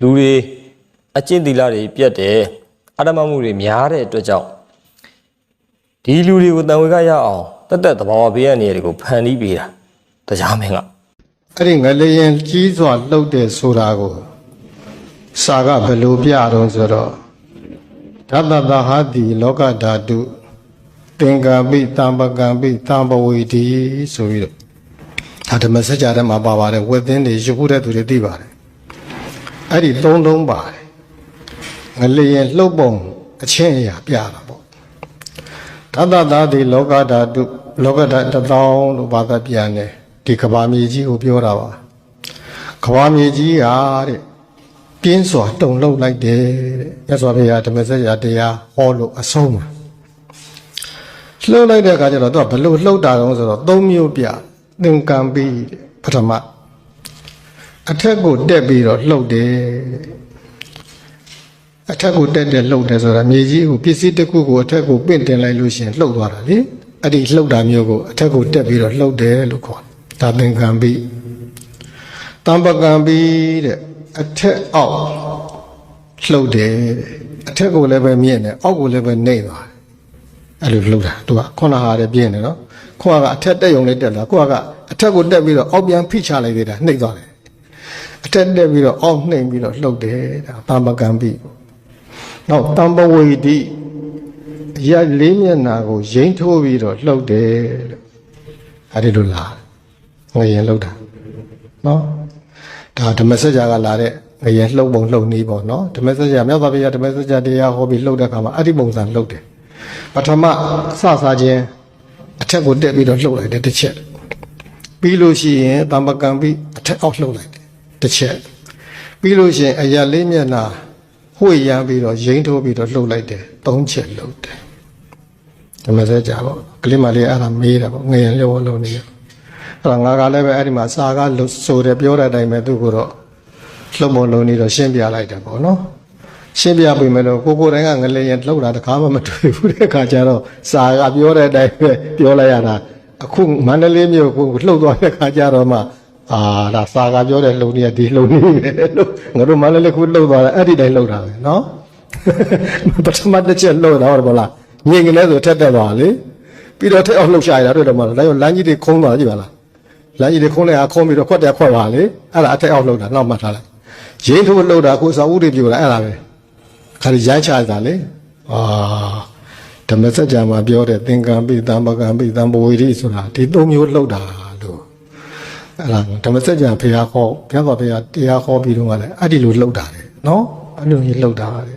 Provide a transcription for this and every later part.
လူတွေအကျင့်သီလတွေပြတ်တယ်အတ္တမမှုတွေများတဲ့အတွက်ကြောင့်ဒီလူတွေကိုတန်ဝေကရအောင်တက်တက်သဘာဝဘေးရနေတွေကိုဖန်တီးပေးတာတရားမင်းကအဲ့ဒီငလျင်ကြီးစွာလှုပ်တဲ့ဆိုတာကိုစာကဘယ်လိုပြတော့ဆိုတော့ဓတ္တတဟာတိလောကဓာတုသင်္ကာပိတံပကံပိတံပဝေတိဆိုပြီးတော့ဒါဓမ္မစကြာထဲမှာပါပါတယ်ဝက်သင်းတွေရုပ်ဖို့တဲ့သူတွေသိပါတယ် အဲ့ဒီသုံးလုံးပါတယ်ငလျင်လှုပ်ပုံအချင်းအရာပြတာပေါ့ဓတ္တတတိလောကဓာတုလောကဓာတ်တစ်သောင်းလို့ဘာသာပြန်တယ်ဒီကဘာမြေကြီးကိုပြောတာပါကဘာမြေကြီးဟာတဲ့ပြင်းစွာတုံလှုပ်လိုက်တယ်တဲ့မြတ်စွာဘုရားဓမ္မစကြာတရားဟောလို့အဆုံးမှာလှုပ်လိုက်တဲ့အခါကျတော့သူကဘလို့လှုပ်တာတုံးဆိုတော့သုံးမျိုးပြသင်္ကံပိတဲ့ပထမ အထက်ကိုတက်ပြီးတော့လှုပ်တယ်တဲ့အထက်ကိုတက်တယ်လှုပ်တယ်ဆိုတာမြေကြီးကိုပစ္စည်းတစ်ခုကိုအထက်ကိုပင့်တင်လိုက်လို့ရှိရင်လှုပ်သွားတာလေအဲ့ဒီလှုပ်တာမျိုးကိုအထက်ကိုတက်ပြီးတော့လှုပ်တယ်လို့ခေါ်တယ်ဒါသင်္ကံပိတံပကံပိတဲ့အထက်အောက်လှုပ်တယ်တဲ့အထက်ကိုလည်းပဲမြင့်တယ်အောက်ကိုလည်းပဲနှိမ့်သွားတယ်အဲ့လိုလှုပ်တာသူကခုနဟာလည်းပြင်းတယ်နော်ခုနကအထက်တက်ယုံလေးတက်လာခုနကအထက်ကိုတက်ပြီးတော့အောက်ပြန်ဖိချလိုက်သေးတာနှိပ်သွားတယ် အထက်တက်ပြီးတော့အောက်နှိပ်ပြီးတော့လှုပ်တယ်ဒါတမ္ပကံပိနောက်တမ္ပဝေတိအရလေးမျက်နာကိုရိမ့်ထိုးပြီးတော့လှုပ်တယ်လို့အဲ့ဒီလိုလာငရင်လှုပ်တာနော်ဒါဓမ္မစကြာကလာတဲ့ငရင်လှုပ်ပုံလှုပ်နည်းပေါ့နော်ဓမ္မစကြာမြတ်စွာဘုရားဓမ္မစကြာတရားဟောပြီးလှုပ်တဲ့အခါမှာအဲ့ဒီပုံစံလှုပ်တယ်ပထမစစားခြင်းအထက်ကိုတက်ပြီးတော့လှုပ်လိုက်တယ်တစ်ချက်ပြီးလို့ရှိရင်တမ္ပကံပြီးအထက်အောက်လှုပ်လိုက် တယ်တစ်ချက်ပြီးလို့ရှိရင်အရာလေးမျက်နှာဝှေ့ရမ်းပြီးတော့ရိမ့်ထိုးပြီးတော့လှုပ်လိုက်တယ်သုံးချက်လှုပ်တယ်ဓမ္မစကြာပေါ့ကလေးမလေးအဲ့ဒါမေးတာပေါ့ငရင်လျောလုံးနေရအဲ့ဒါငါကလည်းပဲအဲ့ဒီမှာစာကလို့ဆိုတယ်ပြောတဲ့အတိုင်းပဲသူကတော့လှုပ်မလုံးနေတော့ရှင်းပြလိုက်တယ်ပေါ့နော်ရှင်းပြပေးမယ်လို့ကိုကိုတိုင်းကငလျင်လှုပ်တာတခါမှမတွေ့ဘူးတဲ့အခါကျတော့စာကပြောတဲ့အတိုင်းပဲပြောလိုက်ရတာအခုမန္တလေးမြို့ကိုလှုပ်သွားတဲ့အခါကျတော့မှ အာဒါစာကပြောတဲ့လှုပ်နေရဒီလှုပ်နေတယ်လို့ငါတို့မန္တလေးကလှုပ်သွားတယ်အဲ့ဒီတိုင်းလှုပ်တာပဲနော်ပထမတစ်ချက်လှုပ်တာဟုတ်ပါလားငင်ငလဲဆိုထက်တက်သွားလေပြီးတော့ထက်အောင်လှုပ်ရှာရတာတွေ့တော့မှလားဒါကြောင့်လမ်းကြီးတွေခုံးသွားကြည့်ပါလားလမ်းကြီးတွေခုံးလိုက်အားခုံးပြီးတော့ခွက်တယ်ခွက်ပါလေအဲ့ဒါအထက်အောင်လှုပ်တာနောက်မှတ်ထားလိုက်ရင်းထိုးလှုပ်တာကိုစာဦးတွေပြိုတာအဲ့ဒါပဲခါရရိုင်းချတာလေအာဓမ္မစကြာမှာပြောတဲ့သင်္ကံပိတံပကံပိတံပဝေရိဆိုတာဒီသုံးမျိုးလှုပ်တာလို့ အဲ့ဒါဓမ္မစကြာဖရာခေါ်ဘုရားတော်ဖရာတရားခေါ်ပြီးတော့ကလည်းအဲ့ဒီလိုလှုပ်တာလေနော်အဲ့လိုကြီးလှုပ်တာလေ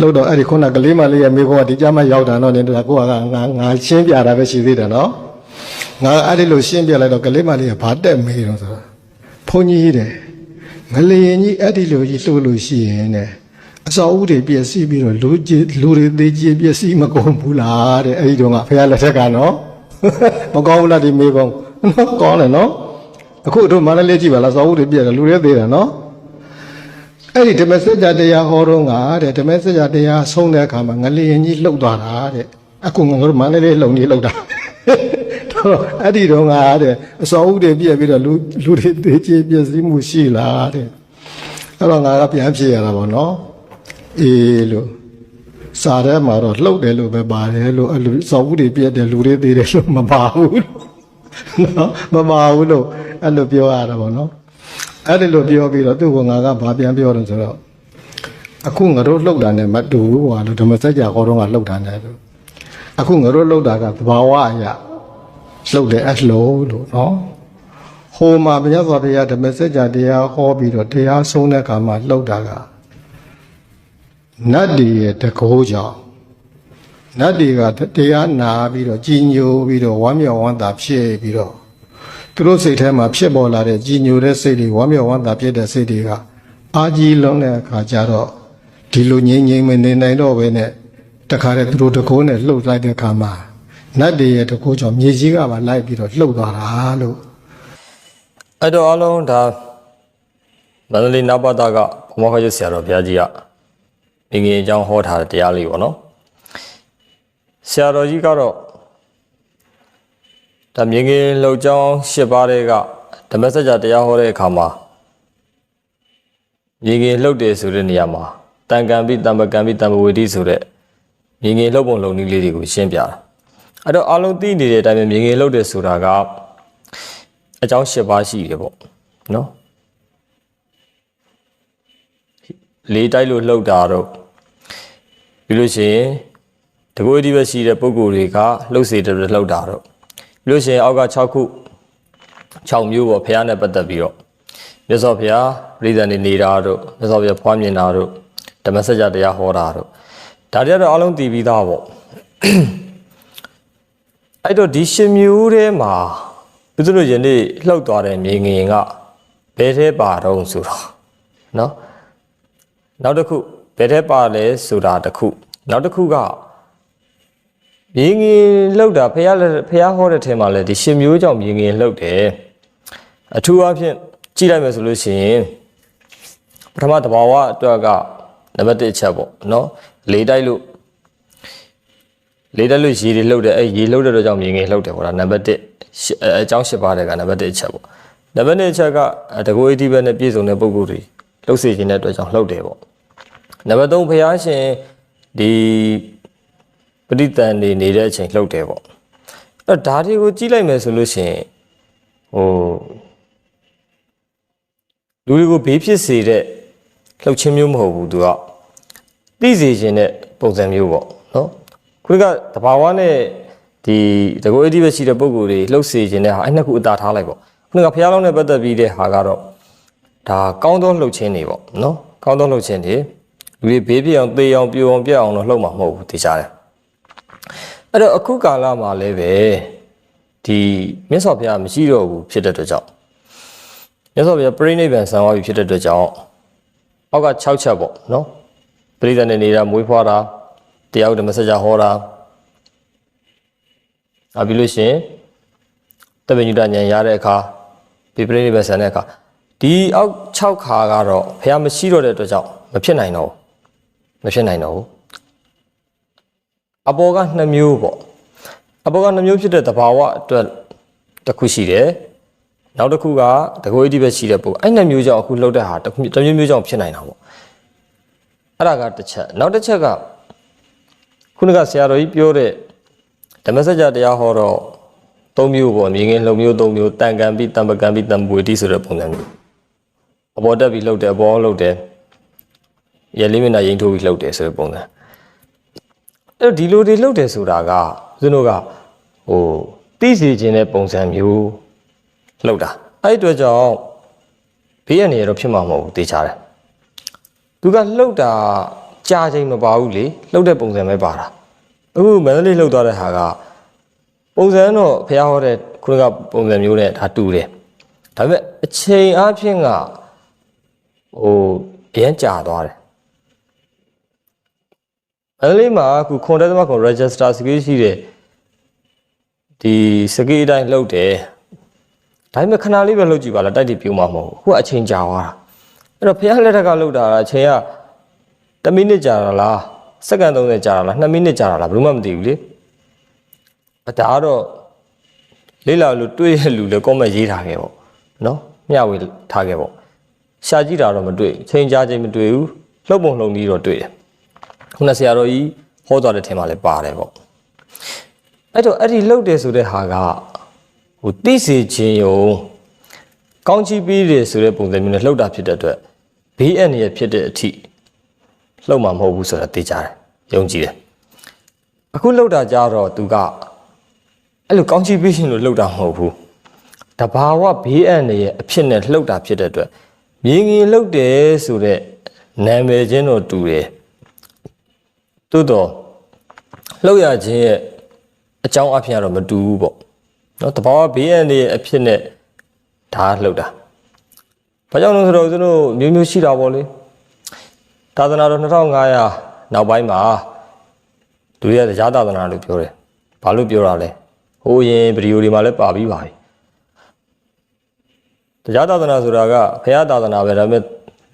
လှုပ်တော့အဲ့ဒီခုနကလေးမလေးရဲ့မိဘကဒီကြမှာရောက်တာတော့နေတာကိုကငါငါရှင်းပြတာပဲရှိသေးတယ်နော်ငါအဲ့ဒီလိုရှင်းပြလိုက်တော့ကလေးမလေးကဘာတက်မေးတော့ဆိုတာဘုန်းကြီးတဲ့ငလျင်ကြီးအဲ့ဒီလိုကြီးလှုပ်လို့ရှိရင်တဲ့အစာအုပ်တွေပြည့်စည်ပြီးတော့လူကြီးလူတွေသေးကြီးပြည့်စည်မကုန်ဘူးလားတဲ့အဲ့ဒီတော့ကဖះလက်ထက်ကနော်မကောင်းဘူးလားဒီမေကု န်းနော်ကောင်းတယ်နော်အခုတို့မန္တလေးကြည့်ပါလားစာအုပ်တွေပြည့်တယ်လူတွေသေးတယ်နော်အဲ့ဒီဓမ္မစကြာတရားဟောတော့ကတဲ့ဓမ္မစကြာတရားဆုံးတဲ့အခါမှာငလျင်ကြီးလှုပ်သွားတာတဲ့အခုငါတို့မန္တလေးလုံကြီးလှုပ်တာတော့အဲ့ဒီတော့ကတဲ့အစာအုပ်တွေပြည့်ပြီးတော့လူလူတွေသေးကြီးပြည့်စည်မှုရှိလားတဲ့အဲ့တော့ငါကပြန်ဖြေရတာပေါ့နော်အေးလို့စာထဲမှာတော့လှုပ်တယ်လို့ပဲပါတယ်လို့အဲ့လိုစောက်ဘူးတွေပြက်တယ်လူတွေသေးတယ်လို့မပါဘူးလို့ နော်မပါဘူးလို့အဲ့လိုပြောရတာပေါ့နော်အဲ့ဒီလိုပြောပြီးတော့သူ့ကငါကဘာပြန်ပြောတယ်ဆိုတော့အခုငါတို့လှုပ်တာနဲ့မတူဘူးကွာလို့ဓမ္မစကြာခေါ်တော့ကလှုပ်တာနဲ့လို့အခုငါတို့လှုပ်တာကသဘာဝအရာလှုပ်တယ်အဲ့လိုလို့နော်ဟိုမှာဘုရားစွာဘုရားဓမ္မစကြာတရားဟောပြီးတော့တရားဆုံးတဲ့အခါမှာလှုပ်တာကနတ်တွေရဲ့တကိုးကြောင့် နတ်တွေကတရားနာပြီးတော့ကြီးညိုပြီးတော့ဝမ်းမြောက်ဝမ်းသာဖြစ်ပြီးတော့သူတို့စိတ်ထဲမှာဖြစ်ပေါ်လာတဲ့ကြီးညိုတဲ့စိတ်တွေဝမ်းမြောက်ဝမ်းသာဖြစ်တဲ့စိတ်တွေကအာကြီးလုံးတဲ့အခါကျတော့ဒီလိုငြိမ်ငြိမ်မနေနိုင်တော့ဘဲနဲ့တခါတည်းသူတို့တကိုးနဲ့လှုပ်လိုက်တဲ့အခါမှာနတ်တွေရဲ့တကိုးကြောင့်မြေကြီးကပါလိုက်ပြီးတော့လှုပ်သွားတာလို့အဲ့တော့အလုံးဒါမန္တလေးနပတကဘုမောခရွတ်ဆရာတော်ဘုရားကြီးကငငယ်အကြောင်းဟောထားတဲ့တရားလေးပေါ့နော် ဆရာတော်ကြီးကတော့ဒါမြင်ငယ်လှုပ်ကြောင်း၈ပါးတဲ့ကဓမ္မစကြာတရားဟောတဲ့အခါမှာမြေငင်လှုပ်တယ်ဆိုတဲ့နေရာမှာတန်ကံပြီးတံပကံပြီးတံပဝေတိဆိုတဲ့မြေငင်လှုပ်ပုံလုံနည်းလေးတွေကိုရှင်းပြတာအဲ့တော့အလုံးသိနေတဲ့အတိုင်းပဲမြေငင်လှုပ်တယ်ဆိုတာကအကြောင်း၈ပါးရှိတယ်ပေါ့နော်လေးတိုက်လို့လှုပ်တာတော့ပြီးလို့ရှိရင် တကွေးဒီပဲရှိတဲ့ပုံကိုယ်တွေကလှုပ်စေတယ်လှုပ်တာတော့ပြီးလို့ရှိရင်အောက်က6ခု6မျိုးပေါ့ဖះနဲ့ပတ်သက်ပြီးတော့မြတ်စွာဘုရားပြည်ဇန်နေနေတာတို့မြတ်စွာဘုရားဖွားမြင်တာတို့ဓမ္မစကြာတရားဟောတာတို့ဒါတွေကတော့အလုံးတည်ပြီးသားပေါ့အဲ့တော့ဒီရှင်မျိုးထဲမှာဘုသူတို့ယနေ့လှုပ်သွားတဲ့မြေငင်ကဘယ်ထဲပါတော့ဆိုတော့နော်နောက်တစ်ခုဘယ်ထဲပါလဲဆိုတာတစ်ခုနောက်တစ်ခုက မြေငင်လှုပ်တာဖះဖះဟောတဲ့ထဲမှာလဲဒီရှင်မျိုးကြောင့်မြေငင်လှုပ်တယ်အထူးအဖြင့်ကြည့်လိုက်မယ်ဆိုလို့ရှိရင်ပထမတဘာဝအတွက်ကနံပါတ်1အချက်ပေါ့နော်လေးတိုက်လို့လေးတိုက်လို့ရေတွေလှုပ်တယ်အဲရေလှုပ်တဲ့အတွက်ကြောင့်မြေငင်လှုပ်တယ်ပေါ့ဒါနံပါတ်1ရှစ်အဲအကြောင်း၈ပါးတဲ့ကနံပါတ်1အချက်ပေါ့နံပါတ်2အချက်ကတကူအဓိပ္ပာယ်နဲ့ပြည့်စုံတဲ့ပုံကိုယ်တွေလှုပ်စေခြင်းတဲ့အတွက်ကြောင့်လှုပ်တယ်ပေါ့နံပါတ်3ဘုရားရှင်ဒီ ပဋိသန္ဓေနေတဲ့အချိန်လှုပ်တယ်ပေါ့အဲ့တော့ဒါတွေကိုကြည့်လိုက်မယ်ဆိုလို့ရှိရင်ဟိုလူတွေကိုဘေးဖြစ်စေတဲ့လှုပ်ခြင်းမျိုးမဟုတ်ဘူးသူကသိစေခြင်းတဲ့ပုံစံမျိုးပေါ့နော်ခုကတဘာဝနဲ့ဒီတကောအဓိပ္ပာယ်ရှိတဲ့ပုံကိုယ်တွေလှုပ်စေခြင်းတဲ့ဟာအဲ့နှစ်ခုအတာထားလိုက်ပေါ့ခုကဖျားလောင်းနဲ့ပတ်သက်ပြီးတဲ့ဟာကတော့ဒါကောင်းသောလှုပ်ခြင်းတွေပေါ့နော်ကောင်းသောလှုပ်ခြင်းတွေလူတွေဘေးပြအောင်သေအောင်ပြိုအောင်ပြက်အောင်တော့လှုပ်မှာမဟုတ်ဘူးသိကြတယ် အဲ့တော့အခုကာလမှာလည်းပဲဒီမြတ်စွာဘုရားမရှိတော့ဘူးဖြစ်တဲ့အတွက်ကြောင့်မြတ်စွာဘုရားပြိဋိဘံဆံသွားပြီဖြစ်တဲ့အတွက်ကြောင့်အောက်က6ချက်ပေါ့နော်ပရိသတ်နဲ့နေတာမွေးဖွားတာတရားဥဒ္ဓမစကြာဟောတာအပြီးလို့ရှရင်တပည့်ညုတဉာဏ်ရတဲ့အခါပြပြိဋိဘံဆံတဲ့အခါဒီအောက်6ခါကတော့ဘုရားမရှိတော့တဲ့အတွက်ကြောင့်မဖြစ်နိုင်တော့ဘူးမဖြစ်နိုင်တော့ဘူး အပေါ်က2မျိုးပေါ့အပေါ်က2မျိုးဖြစ်တဲ့သဘာဝအတွက်တစ်ခုရှိတယ်နောက်တစ်ခုကတကွေးတိပဲရှိတဲ့ပုံအဲ့2မျိုးကြောင့်အခုလှုပ်တဲ့ဟာတစ်မျိုးမျိုးကြောင့်ဖြစ်နိုင်တာပေါ့အဲ့ဒါကတစ်ချက်နောက်တစ်ချက်ကခုနကဆရာတော်ကြီးပြောတဲ့ဓမ္မစကြာတရားဟောတော့၃မျိုးပေါ့မြေငင်လှုပ်မျိုး၃မျိုးတန်ကံပြီးတံပကံပြီးတံပွေတိဆိုတဲ့ပုံစံမျိုးအပေါ်တက်ပြီးလှုပ်တယ်အပေါ်လှုပ်တယ်ရလေးမျက်နှာရင်ထိုးပြီးလှုပ်တယ်ဆိုတဲ့ပုံစံ အဲ့တော့ဒီလိုတွေလှုပ်တယ်ဆိုတာကဦးဇင်းတို့ကဟိုသိစေခြင်းတဲ့ပုံစံမျိုးလှုပ်တာအဲ့ဒီအတွက်ကြောင့်ဘေးရနေရတော့ဖြစ်မှာမဟုတ်ဘူးသိချတယ်သူကလှုပ်တာကြာချိန်မပါဘူးလေလှုပ်တဲ့ပုံစံပဲပါတာအခုမန္တလေးလှုပ်သွားတဲ့ဟာကပုံစံတော့ဖះဟောတဲ့ခုနကပုံစံမျိုးနဲ့ဒါတူတယ်ဒါပေမဲ့အချိန်အချင်းကဟိုအရင်ကြာသွားတယ် မန္တလေးမှာအခုခွန်တက်သမခွန် register skill ရှိတယ်ဒီစကေးအတိုင်းလှုပ်တယ်ဒါပေမဲ့ခဏလေးပဲလှုပ်ကြည့်ပါလားတိုက်တိပြိုမှာမဟုတ်ဘူးခုကအချိန်ကြာသွားတာအဲ့တော့ဖះလက်ထက်ကလှုပ်တာအချိန်က1မိနစ်ကြာတာလားစက္ကန့်30ကြာတာလား2မိနစ်ကြာတာလားဘယ်မှမသိဘူးလေအဒါကတော့လေးလာလို့တွေ့ရလူလည်း comment ရေးထားခဲ့ပေါ့နော်မျှဝေထားခဲ့ပေါ့ရှာကြည့်တာတော့မတွေ့ချိန်ကြာချိန်မတွေ့ဘူးလှုပ်ပုံလှုပ်ပြီးတော့တွေ့တယ် ခုနဆရာတော်ကြီးဟောသွားတဲ့ထင်မှလည်းပါတယ်ပေါ့အဲ့တော့အဲ့ဒီလှုပ်တယ်ဆိုတဲ့ဟာကဟိုသိစေခြင်းယုံကောင်းချီးပြီးတယ်ဆိုတဲ့ပုံစံမျိုးနဲ့လှုပ်တာဖြစ်တဲ့အတွက်ဘေးအန္တရာယ်ဖြစ်တဲ့အထိလှုပ်မှာမဟုတ်ဘူးဆိုတာသိကြတယ်ယုံကြည်တယ်အခုလှုပ်တာကြတော့သူကအဲ့လိုကောင်းချီးပြီးရှင်လို့လှုပ်တာမဟုတ်ဘူးတဘာဝဘေးအန္တရာယ်အဖြစ်နဲ့လှုပ်တာဖြစ်တဲ့အတွက်မြင်ငင်လှုပ်တယ်ဆိုတဲ့နာမည်ချင်းတော့တူတယ် သို့တော့လှုပ်ရခြင်းရဲ့အကြောင်းအဖြစ်ကတော့မတူဘူးပေါ့နော်တဘာဝဘေးအန္တရာယ်အဖြစ်နဲ့ဒါလှုပ်တာဘာကြောင့်လဲဆိုတော့သူတို့မျိုးမျိုးရှိတာပေါ့လေသာသနာတော်2500နောက်ပိုင်းမှာဒုတိယတရားသာသနာလို့ပြောတယ်ဘာလို့ပြောတာလဲဟိုရင်ဗီဒီယိုတွေမှာလည်းပါပြီးပါပြီတရားသာသနာဆိုတာကဘုရားသာသနာပဲဒါပေမဲ့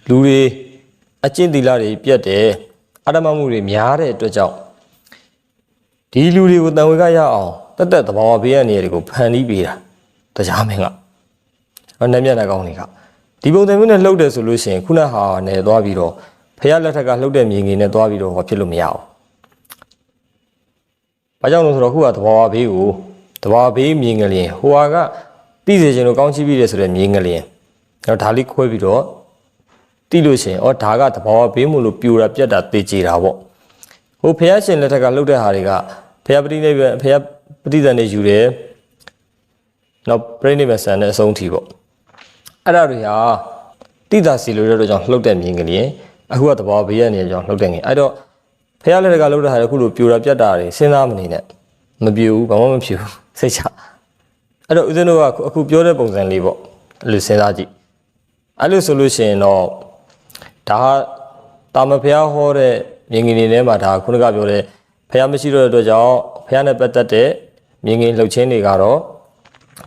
လူတွေအကျင့်သီလတွေပြတ်တယ် အတ္တမမှုတွေများတဲ့အတွက်ကြောင့်ဒီလူတွေကိုတန်ဝေကရအောင်တက်တက်သဘာဝဘေးရနေတွေကိုဖန်တီးပေးတာတရားမင်းကဟောနမျက်နှာကောင်းတွေကဒီပုံစံမျိုးနဲ့လှုပ်တယ်ဆိုလို့ရှိရင်ခုနဟာနဲ့သွားပြီးတော့ဖះလက်ထက်ကလှုပ်တဲ့မြေငင်နဲ့သွားပြီးတော့ဟောဖြစ်လို့မရအောင်။ဘာကြောင့်လဲဆိုတော့ခုကသဘာဝဘေးကိုသဘာဝဘေးမြေငလျင်ဟိုဟာကသိစေခြင်းလို့ကောင်းချီးပြီးတယ်ဆိုတဲ့မြေငလျင်တော့ဒါလေးခွဲပြီးတော့ တိလို့ရှိရင်ဩဒါကသဘာဝဘေးမို့လို့ပြိုတာပြက်တာတေချေတာပေါ့။ဟိုဖះရှင်လက်ထက်ကလှုပ်တဲ့ဟာတွေကဖះပတိနိဗ္ဗာန်ဖះပฏิဇန်နေယူတယ်။နောက်ပြိဋိဘဆန်တဲ့အဆုံးထိပေါ့။အဲ့ဒါတွေဟာတိတာစီလိုတဲ့အတွက်ကြောင့်လှုပ်တဲ့မြင်ကလေးအခုကသဘောဘေးရနေကြောင့်လှုပ်တဲ့ငင်အဲ့တော့ဖះလက်ထက်ကလှုပ်တဲ့ဟာတွေအခုလိုပြိုတာပြတ်တာတွေစဉ်းစားမနေနဲ့မပြိုဘူးဘာမှမဖြစ်ဘူးစိတ်ချအဲ့တော့ဦးဇင်းတို့ကအခုပြောတဲ့ပုံစံလေးပေါ့အဲ့လိုစဉ်းစားကြည့်အဲ့လိုဆိုလို့ရှိရင်တော့ ဒါဟာတာမဖះဟောတဲ့မြင်ကလေးထဲမှာဒါခုနကပြောတဲ့ဖះမရှိတော့တဲ့အတွက်ကြောင့်ဖះနဲ့ပတ်သက်တဲ့မြင်ကလေးလှုပ်ခြင်းတွေကတော့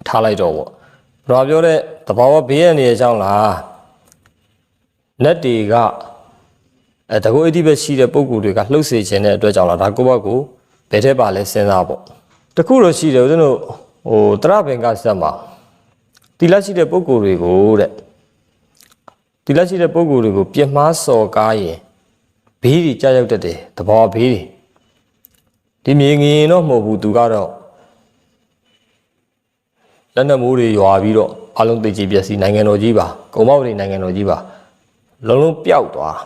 ထားလိုက်တော့ပေါ့ဘာပြောတဲ့တဘာဝဘေးရနေတဲ့အကြောင်းလားနတ်တွေကအဲတကူအတိပဲရှိတဲ့ပုံကူတွေကလှုပ်စေခြင်းတဲ့အတွက်ကြောင့်လားဒါကိုယ့်ဘက်ကိုဘယ်ထက်ပါလဲစဉ်းစားပေါ့တခုတော့ရှိတယ်ဦးဇင်းတို့ဟိုတရပင်ကစက်မှာတီလက်ရှိတဲ့ပုံကူတွေကိုတဲ့ တီလက်ရှိတဲ့ပုံကူတွေကိုပြင်းမားစော်ကားရင်ဘေးတွေကြာရောက်တတ်တယ်တဘာဝဘေးတွေဒီမြေငင်တော့မဟုတ်ဘူးသူကတော့လက်နက်မိုးတွေရွာပြီးတော့အလုံးသိကြည်ပျက်စီးနိုင်ငံတော်ကြီးပါကုံမောက်တွေနိုင်ငံတော်ကြီးပါလုံးလုံးပျောက်သွား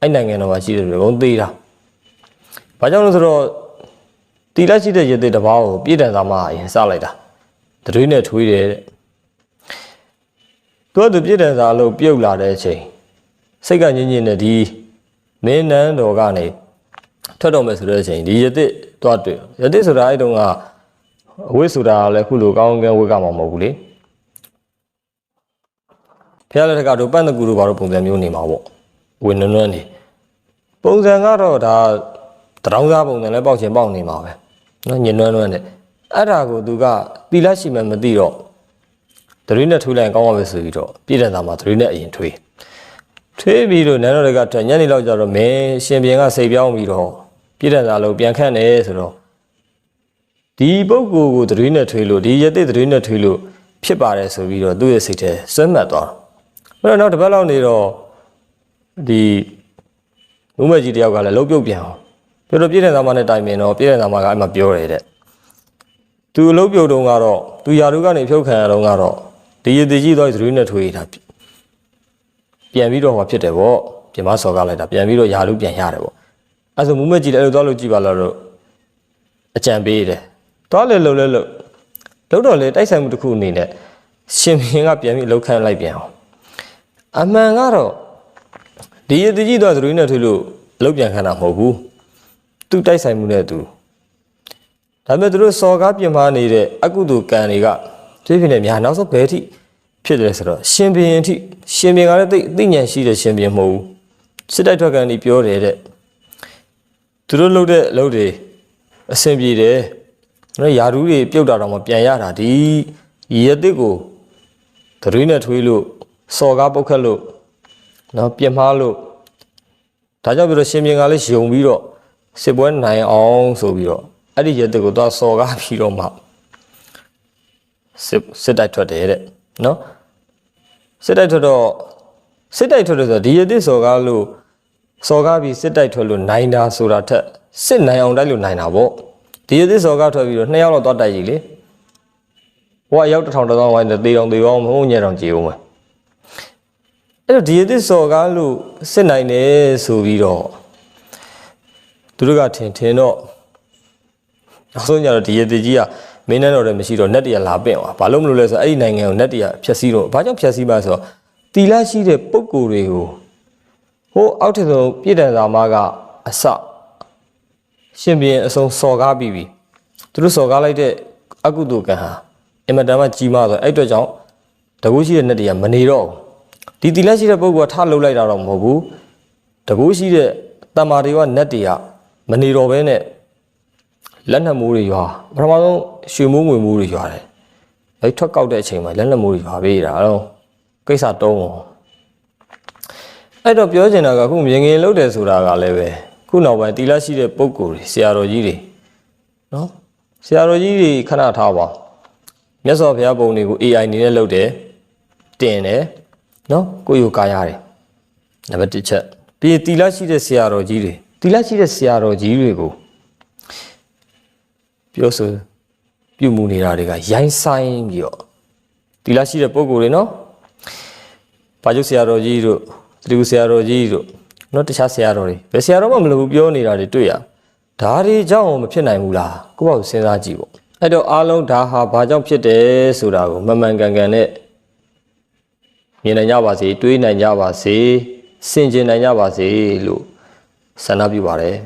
အဲ့နိုင်ငံတော်မှာရှိတဲ့လူကုန်သေးတာဘာကြောင့်လဲဆိုတော့တီလက်ရှိတဲ့ရသေးတစ်ပါးကိုပြည်တန်သားမအရင်စလိုက်တာတတွေးနဲ့ထွေးတယ်တဲ့ သူကသူပြည်တန်သားအလုပ်ပြုတ်လာတဲ့အချိန်စိတ်ကညင်ညင်နဲ့ဒီမင်းနန်းတော်ကနေထွက်တော့မယ်ဆိုတဲ့အချိန်ဒီရသေးတွားတွေ့ရသေးဆိုတာအဲ့တုန်းကအဝိဆိုတာလည်းခုလိုကောင်းကင်ဝိကမှာမဟုတ်ဘူးလေဖះလက်ထက်ကတော့ပန့်တကူတို့ဘာလို့ပုံစံမျိုးနေမှာပေါ့ဝင်းနွန်းနွန်းနေပုံစံကတော့ဒါတရောင်းစားပုံစံလည်းပေါက်ချင်ပေါက်နေမှာပဲနော်ညင်နွန်းနွန်းနဲ့အဲ့ဒါကိုသူကတီလက်ရှိမှမသိတော့ တရွေးနဲ့ထွေးလိုက်ကောင်းပါပဲဆိုပြီးတော့ပြည်တဲ့သားမှာတရွေးနဲ့အရင်ထွေးထွေးပြီးတော့နန်းတော်တွေကညနေလောက်ကျတော့မင်းရှင်ပြန်ကစိတ်ပြောင်းပြီးတော့ပြည်တဲ့သားလုံးပြန်ခန့်နေဆိုတော့ဒီပုဂ္ဂိုလ်ကိုသတိနဲ့ထွေးလို့ဒီရတဲ့သတိနဲ့ထွေးလို့ဖြစ်ပါတယ်ဆိုပြီးတော့သူ့ရဲ့စိတ်ထဲစွဲမှတ်သွားတယ်။အဲ့တော့နောက်တစ်ပတ်လောက်နေတော့ဒီမုံမကြီးတယောက်ကလည်းလှုပ်ပြုတ်ပြန်အောင်ပြောတော့ပြည့်တဲ့သားမနဲ့တိုင်ပင်တော့ပြည့်တဲ့သားမကအဲ့မှာပြောတယ်တဲ့။သူလှုပ်ပြုတ်တုန်းကတော့သူယာတို့ကနေဖြုတ်ခံရတုန်းကတော့ ဒီရည်ကြီးသောသတိနဲ့ထွေးတာပြန်ပြီးတော့ဟောဖြစ်တယ်ပေါ့ပြင်မစော်ကားလိုက်တာပြန်ပြီးတော့ယာတို့ပြန်ရတယ်ပေါ့။အဲ့ဆိုမုံမကြီးလည်းအဲ့လိုသွားလို့ကြည့်ပါလားတော့အကြံပေးတယ်။သွားလေလှုပ်လဲလှုပ်လှုပ်တော့လေတိုက်ဆိုင်မှုတစ်ခုအနေနဲ့ရှင်မင်းကပြန်ပြီးလှုပ်ခန့်လိုက်ပြန်အောင်။အမှန်ကတော့ဒီရည်ကြီးတော့သရွေးနဲ့ထွေးလို့လှုပ်ပြန်ခန့်တာမဟုတ်ဘူး။သူတိုက်ဆိုင်မှုနဲ့သူဒါပေမဲ့သူတို့စော်ကားပြင်မာနေတဲ့အကုသိုလ်ကံတွေက ဖြည်းဖြည်းနဲ့များနောက်ဆုံးဘယ်အထိဖြစ်တယ်ဆိုတော့ရှင်ဘရင်အထိရှင်ဘရင်ကလည်းသိသိဉာဏ်ရှိတဲ့ရှင်ဘရင်မဟုတ်ဘူး။စစ်တိုက်ထွက်ကံဒီပြောတယ်တဲ့။သူတို့လှုပ်တဲ့လှုပ်တွေအဆင်ပြေတယ်နော်ယာဒူးတွေပြုတ်တာတော့မပြန်ရတာဒီရည်တစ်ကိုသရွေးနဲ့ထွေးလို့စော်ကားပုတ်ခတ်လို့နော်ပြင်းမားလို့ဒါကြောင့်ပြီးတော့ရှင်မြင်ကလေးယုံပြီးတော့စစ်ပွဲနိုင်အောင်ဆိုပြီးတော့အဲ့ဒီရည်တစ်ကိုသွားစော်ကားပြီးတော့မှ စစ်စစ်တိုက်ထွက်တယ်တဲ့နော်စစ်တိုက်ထွက်တော့စစ်တိုက်ထွက်တယ်ဆိုတော့ဒီရည်တစ်စော်ကားလို့စော်ကားပြီးစစ်တိုက်ထွက်လို့နိုင်တာဆိုတာထက်စစ်နိုင်အောင်တိုက်လို့နိုင်တာပေါ့ဒီရသစ်စော်ကားထွက်ပြီးတော့နှစ်ယောက်တော့သွားတိုက်ကြည့်လေဟိုကရောက်တစ်ထောင်တစ်သောင်းဝိုင်းတေအောင်တေအောင်မဟုတ်ညံ့အောင်ကြည်အောင်မယ်အဲ့တော့ဒီရသစ်စော်ကားလို့စစ်နိုင်တယ်ဆိုပြီးတော့သူတို့ကထင်ထင်တော့နောက်ဆုံးညတော့ဒီရသစ်ကြီးက မင်းနဲ့တော့လည်းမရှိတော့နက်တရလာပင့်သွားဘာလို့မလို့လဲဆိုတော့အဲ့ဒီနိုင်ငံကိုနက်တရဖျက်ဆီးတော့ဘာကြောင့်ဖျက်ဆီးပါဆိုတော့တီလာရှိတဲ့ပုံကိုယ်တွေကိုဟိုအောက်ထစ်ဆုံးပြည်တန်စာမကအစရှင်ဘရင်အစုံစော်ကားပြီးပြီသူတို့စော်ကားလိုက်တဲ့အကုသိုလ်ကံဟာအင်မတန်မှကြီးမားဆိုအဲ့အတွက်ကြောင့်တကူရှိတဲ့ net တွေကမနေတော့ဘူးဒီတီလက်ရှိတဲ့ပုဂ္ဂိုလ်ကထားလှုပ်လိုက်တာတော့မဟုတ်ဘူးတကူရှိတဲ့တမ္မာတွေက net တွေကမနေတော့ဘဲနဲ့ လက်နက်မိုးတွေရွာပထမဆုံးရွှေမိုးငွေမိုးတွေရွာတယ်အဲ့ထွက်ကောက်တဲ့အချိန်မှာလက်နက်မိုးတွေရွာပေးတာအဲ့တော့ကိစ္စတုံးအောင်အဲ့တော့ပြောချင်တာကအခုမြင်ငင်လှုပ်တယ်ဆိုတာကလည်းပဲခုနောက်ပိုင်းတီလာရှိတဲ့ပုံကိုယ်တွေဆရာတော်ကြီးတွေနော်ဆရာတော်ကြီးတွေခဏထားပါမြတ်စွာဘုရားပုံတွေကို AI အနေနဲ့လုပ်တယ်တင်တယ်နော်ကိုယ့်ယူကာရတယ်နံပါတ်1ချက်ပြီးရင်တီလာရှိတဲ့ဆရာတော်ကြီးတွေတီလာရှိတဲ့ဆရာတော်ကြီးတွေကို ပြောဆိုပြုမှုနေတာတွေကရိုင်းဆိုင်ပြီးတော့တီလာရှိတဲ့ပုံကိုယ်တွေနော်ဘာကျုပ်ဆရာတော်ကြီးတို့တတိယဆရာတော်ကြီးတို့နော်တခြားဆရာတော်တွေဘယ်ဆရာတော်မှမလုပ်ဘူးပြောနေတာတွေတွေ့ရဒါတွေကြောင့်မဖြစ်နိုင်ဘူးလားကိုယ့်ဘာကိုစဉ်းစားကြည့်ပေါ့အဲ့တော့အားလုံးဒါဟာဘာကြောင့်ဖြစ်တယ်ဆိုတာကိုမမှန်ကန်ကန်နဲ့မြင်နိုင်ကြပါစေတွေးနိုင်ကြပါစေစင်ကျင်နိုင်ကြပါစေလို့ဆန္ဒပြုပါတယ်